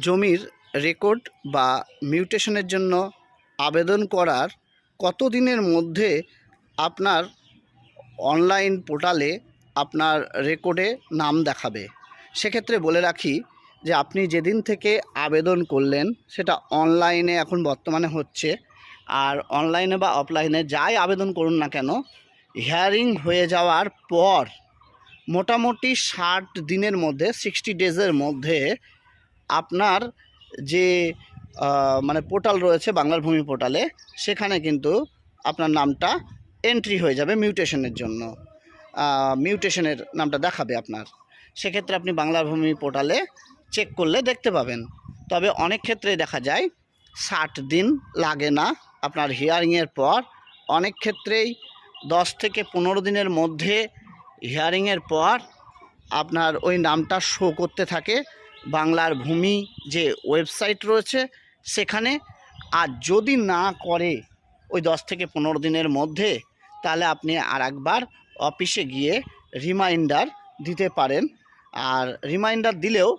জমির রেকর্ড বা মিউটেশনের জন্য আবেদন করার কত দিনের মধ্যে আপনার অনলাইন পোর্টালে আপনার রেকর্ডে নাম দেখাবে? সেক্ষেত্রে বলে রাখি যে আপনি যেদিন থেকে আবেদন করলেন, সেটা অনলাইনে এখন বর্তমানে হচ্ছে। আর অনলাইনে বা অফলাইনে যাই আবেদন করুন না কেন হিয়ারিং হয়ে যাওয়ার পর মোটামুটি ষাট দিনের মধ্যে সিক্সটি ডেজের মধ্যে আপনার যে মানে পোর্টাল রয়েছে বাংলার ভূমি পোর্টালে, সেখানে কিন্তু আপনার নামটা এন্ট্রি হয়ে যাবে মিউটেশনের জন্য। মিউটেশনের নামটা দেখাবে আপনার। সেক্ষেত্রে আপনি বাংলার ভূমি পোর্টালে চেক করলে দেখতে পাবেন। তবে অনেক ক্ষেত্রে দেখা যায়, ষাট দিন লাগে না আপনার হিয়ারিংয়ের পর। অনেক ক্ষেত্রেই দশ থেকে পনেরো দিনের মধ্যে হিয়ারিংয়ের পর আপনার ওই নামটা শো করতে থাকে। বাংলার ভূমি যে ওয়েবসাইট রয়েছে, সেখানে আর যদি না করে ওই দশ থেকে পনেরো দিনের মধ্যে, তাহলে আপনি আর একবার অফিসে গিয়ে রিমাইন্ডার দিতে পারেন। আর রিমাইন্ডার দিলেও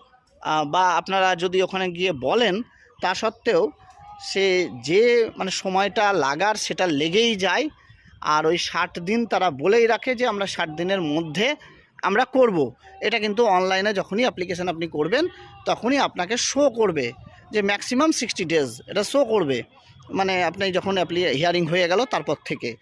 বা আপনারা যদি ওখানে গিয়ে বলেন, তা সত্ত্বেও সে যে মানে সময়টা লাগার সেটা লেগেই যায়। আর ওই ষাট দিন তারা বলেই রাখে যে আমরা ষাট দিনের মধ্যে আমরা করব। এটা কিন্তু অনলাইনে যখনই অ্যাপ্লিকেশান আপনি করবেন, তখনই আপনাকে শো করবে যে ম্যাক্সিমাম সিক্সটি ডেজ এটা শো করবে। মানে আপনি যখন অ্যাপ্লি হিয়ারিং হয়ে গেল তারপর থেকে।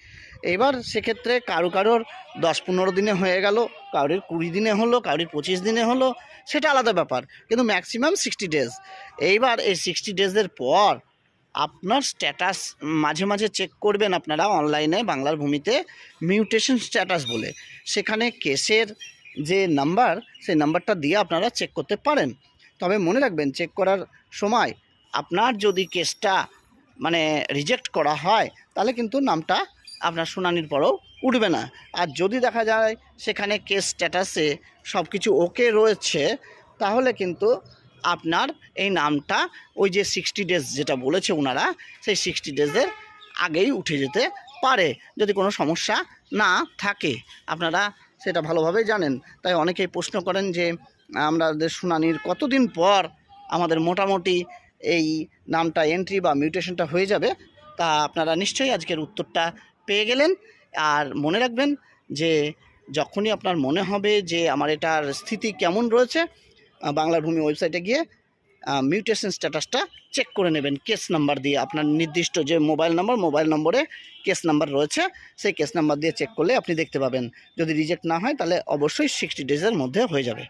এবার সেক্ষেত্রে কারও কারোর দশ পনেরো দিনে হয়ে গেল, কারোর কুড়ি দিনে হলো, কারোর পঁচিশ দিনে হলো, সেটা আলাদা ব্যাপার। কিন্তু ম্যাক্সিমাম সিক্সটি ডেজ এইবার এই সিক্সটি ডেজের পর আপনার স্ট্যাটাস মাঝে মাঝে চেক করবেন আপনারা অনলাইনে বাংলার ভূমিতে মিউটেশন স্ট্যাটাস বলে। সেখানে কেসের যে নাম্বার সেই নাম্বারটা দিয়ে আপনারা চেক করতে পারেন। তবে মনে রাখবেন চেক করার সময় আপনার যদি কেসটা মানে রিজেক্ট করা হয়, তাহলে কিন্তু নামটা আপনার শুনানির পরেও উঠবে না। আর যদি দেখা যায় সেখানে কেস স্ট্যাটাসে সব কিছু ওকে রয়েছে, তাহলে কিন্তু আপনার এই নামটা, ওই যে সিক্সটি ডেজ যেটা বলেছে ওনারা সেই সিক্সটি ডেজের আগেই উঠে যেতে পারে, যদি কোনো সমস্যা না থাকে। আপনারা সেটা ভালোভাবে জানেন। তাই অনেকেই প্রশ্ন করেন যে, আমাদের শুনানির কতদিন পর আমাদের মোটামুটি এই নামটা এন্ট্রি বা মিউটেশনটা হয়ে যাবে, তা আপনারা নিশ্চয়ই আজকের উত্তরটা পেয়ে গেলেন। আর মনে রাখবেন যে, যখনই আপনার মনে হবে যে, আমার এটার স্থিতি কেমন রয়েছে বাংলার ভূমি ওয়েবসাইটে গিয়ে মিউটেশন স্ট্যাটাসটা চেক করে নেবেন। কেস নাম্বার দিয়ে আপনার নির্দিষ্ট যে মোবাইল নাম্বার মোবাইল নম্বরে কেস নাম্বার রয়েছে, সেই কেস নাম্বার দিয়ে চেক করলে আপনি দেখতে পাবেন। যদি রিজেক্ট না হয়, তাহলে অবশ্যই সিক্সটি ডেজের মধ্যে হয়ে যাবে।